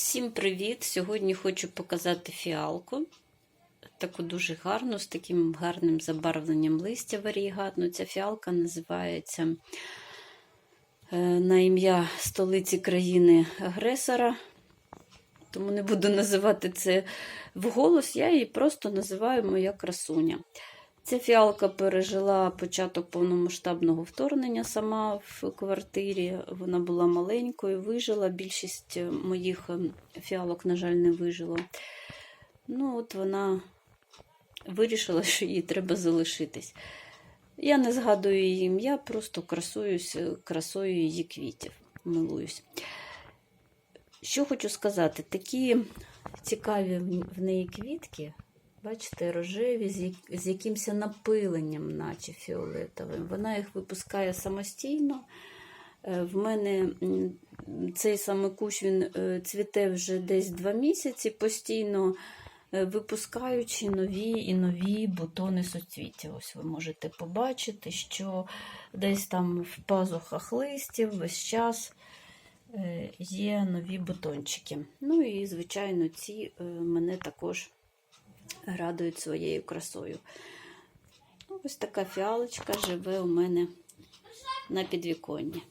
Всім привіт! Сьогодні хочу показати фіалку. Таку дуже гарну, з таким гарним забарвленням листя варігатну. Ця фіалка називається е, на ім'я столиці країни-агресора. Тому не буду називати це вголос, я її просто називаю моя красуня. Ця фіалка пережила початок повномасштабного вторгнення сама в квартирі. Вона була маленькою, вижила. Більшість моїх фіалок, на жаль, не вижила. Ну, от вона вирішила, що їй треба залишитись. Я не згадую її ім'я, просто красуюсь красою її квітів, милуюсь. Що хочу сказати, такі цікаві в неї квітки. Бачите, рожеві з, як, з якимось напиленням, наче фіолетовим. Вона їх випускає самостійно. Е, В мене цей саме кущ він е, цвіте вже десь два місяці, постійно е, випускаючи нові і нові бутони суцвіття. Ось ви можете побачити, що десь там в пазухах листів весь час є нові бутончики. Ну і, звичайно, ці мене також радують своєю красою. Ось така фіалочка живе у мене на підвіконні.